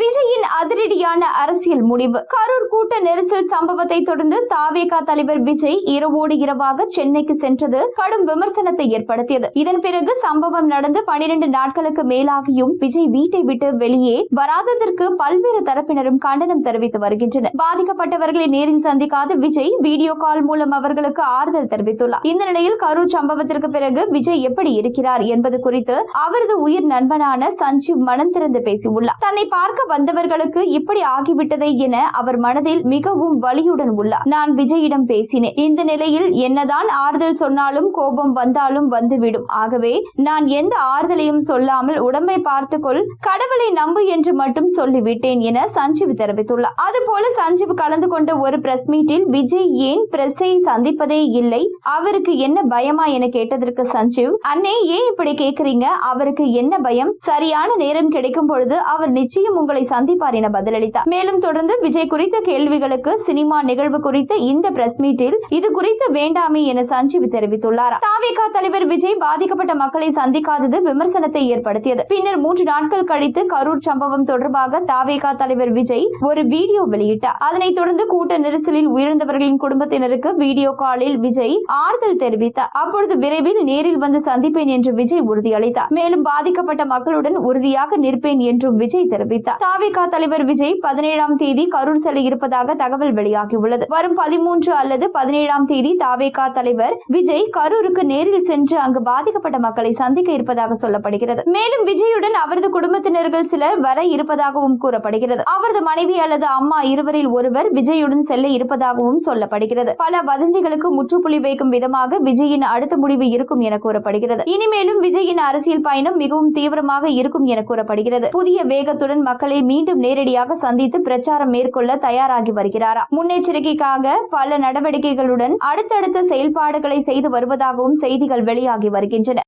விஜயின் அதிரடியான அரசியல் முடிவு. கரூர் கூட்ட நெரிசல் சம்பவத்தை தொடர்ந்து தாவேகா தலைவர் விஜய் இரவோடு இரவாக சென்னைக்கு சென்றது கடும் விமர்சனத்தை ஏற்படுத்தியது. இதன் பிறகு சம்பவம் நடந்து பனிரெண்டு நாட்களுக்கு மேலாகியும் விஜய் வீட்டை விட்டு வெளியே வராததற்கு பல்வேறு தரப்பினரும் கண்டனம் தெரிவித்து வருகின்றனர். பாதிக்கப்பட்டவர்களை நேரில் சந்திக்காத விஜய் வீடியோ கால் மூலம் அவர்களுக்கு ஆறுதல் தெரிவித்துள்ளார். இந்த நிலையில் கரூர் சம்பவத்திற்கு பிறகு விஜய் எப்படி இருக்கிறார் என்பது குறித்து அவரது உயிர் நண்பனான சஞ்சீவ் மனம் திறந்து பேசியுள்ளார். தன்னை பார்க்க வந்தவர்களுக்கு இப்படி ஆகிவிட்டதே என அவர் மனதில் மிகவும் வலியுடன் உள்ளார். நான் விஜயிடம் பேசினேன். இந்த நிலையில் என்னதான் ஆறுதல் சொன்னாலும் கோபம் வந்தாலும் வந்துவிடும். ஆகவே நான் எந்த ஆறுதலையும் சொல்லாமல் உடம்பை பார்த்துக்கொள் கடவுளை நம்பு என்று மட்டும் சொல்லிவிட்டேன் என சஞ்சீவ் தெரிவித்துள்ளார். அதுபோல சஞ்சீவ் கலந்து கொண்ட ஒரு பிரஸ் மீட்டில் விஜய் ஏன் பிரஸை சந்திப்பதே இல்லை? அவருக்கு என்ன பயமா என கேட்டதற்கு சஞ்சீவ் அண்ணே ஏன் இப்படி கேக்குறீங்க? அவருக்கு என்ன பயம்? சரியான நேரம் கிடைக்கும் பொழுது அவர் நிச்சயம் உங்களை சந்திப்பார் என பதிலளித்தார் மேலும் தொடர்ந்து விஜய் குறித்த கேள்விகளுக்கு சினிமா நிகழ்வு குறித்த இந்த பிரஸ் மீட்டில் இது குறித்து வேண்டாமே என சஞ்சீவ் தெரிவித்துள்ளார். தாவேகா தலைவர் விஜய் பாதிக்கப்பட்ட மக்களை சந்திக்காதது விமர்சனத்தை ஏற்படுத்தியது. பின்னர் மூன்று நாட்கள் கழித்து கரூர் சம்பவம் தொடர்பாக தாவேகா தலைவர் விஜய் ஒரு வீடியோ வெளியிட்டார். அதனைத் தொடர்ந்து கூட்ட நெரிசலில் உயிரிழந்தவர்களின் குடும்பத்தினருக்கு வீடியோ காலில் விஜய் ஆறுதல் தெரிவித்தார். அப்பொழுது விரைவில் நேரில் வந்து சந்திப்பேன் என்று விஜய் உறுதியளித்தார். மேலும் பாதிக்கப்பட்ட மக்களுடன் உறுதியாக நிற்பேன் என்றும் விஜய் தெரிவித்தார். தாவேகா தலைவர் விஜய் பதினேழாம் தேதி கரூர் செல்ல இருப்பதாக தகவல் வெளியாகியுள்ளது. வரும் பதிமூன்று அல்லது பதினேழாம் தேதி தாவேகா தலைவர் விஜய் கரூருக்கு நேரில் சென்று அங்கு பாதிக்கப்பட்ட மக்களை சந்திக்க இருப்பதாக சொல்லப்படுகிறது. மேலும் விஜயுடன் அவரது குடும்பத்தினர்கள் சிலர் வர இருப்பதாகவும் கூறப்படுகிறது. அவரது மனைவி அல்லது அம்மா இருவரில் ஒருவர் விஜயுடன் செல்ல இருப்பதாகவும் சொல்லப்படுகிறது. பல வதந்திகளுக்கு முற்றுப்புள்ளி வைக்கும் விதமாக விஜயின் அடுத்த முடிவு இருக்கும் என கூறப்படுகிறது. இனிமேலும் விஜயின் அரசியல் பயணம் மிகவும் தீவிரமாக இருக்கும் என கூறப்படுகிறது. புதிய வேகத்துடன் மக்களை மீண்டும் நேரடியாக சந்தித்து பிரச்சாரம் மேற்கொள்ள தயாராகி வருகிறாரா? முன்னெச்சரிக்கைக்காக பல நடவடிக்கைகளுடன் அடுத்தடுத்த செயல்பாடுகளை செய்து வருவதாகவும் செய்திகள் வெளியாகி வருகின்றன.